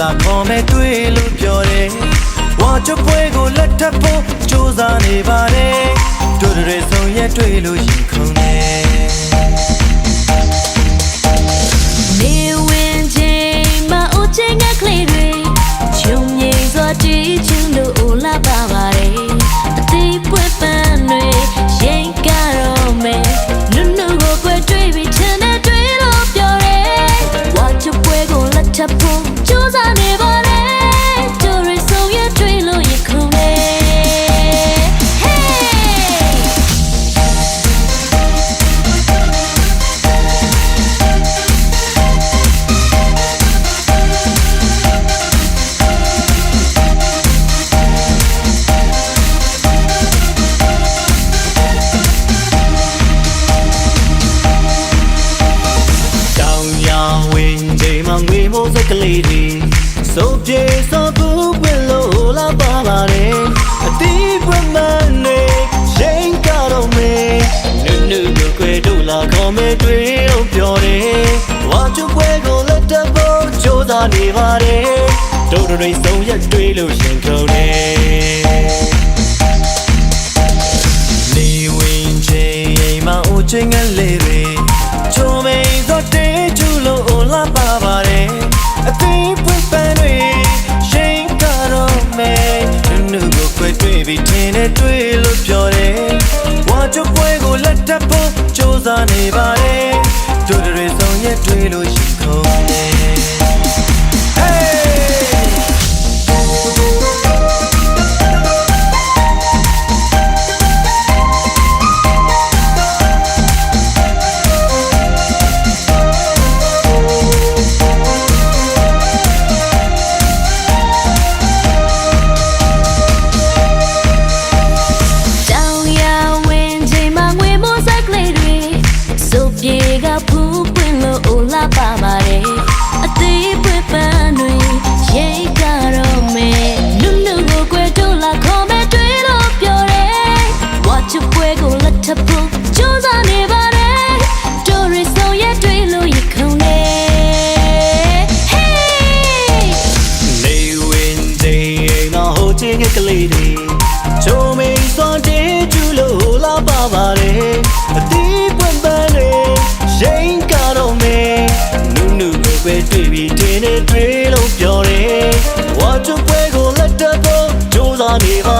လာခေါ်မဲ့တွေ့လို့ပြောတယ်ဝါချပွဲကိုလက်ထပ်ဖို့စူးစမ်းနေပါတယ်တို့တွေဆုံးရက်တွေ့လို့ ငွေမိုးစက်ကလေးတွေစိုးပြေစောဘူးပွင့်လို့လာပါပါတယ်အတီးပွင့်မနေရှိန်ကတော့မေနုနုကိုခွေတို့လာခေါ်မဲတွေ့လို့ပြောတယ်ဝါချပွဲကိုလက်တဖို့ကြိုးစားနေပါတယ်တို့တွေဆုံးရက်တွေ့လို့ရှင်ခုန်နေနေဝင်ချိန်မှာအိုချင်းငယ်လေးတွေ သိပွင့်ပန်းတွေရှိန်ကတော့မဲနုနုကိုခွဲတွေ့ပြီးထင်းနဲ့တွေ့လို့ပြောတယ်ဝါချပွဲကိုလက်ထပ်ဖို့ကြိုးစားနေပါတယ် ချုံမိန်စွန်တေးကျူလို့လာပါပါတယ်အတီးပွင့်ပန်းတွေရှိန်ကတော့မေနုနုကိုပဲတွေ့ပြီးတင်းနဲ့တွေ့လို့ပြောတယ်ဝါချပွဲကိုလက်တတော့ကြိုးစားနေပါတယ်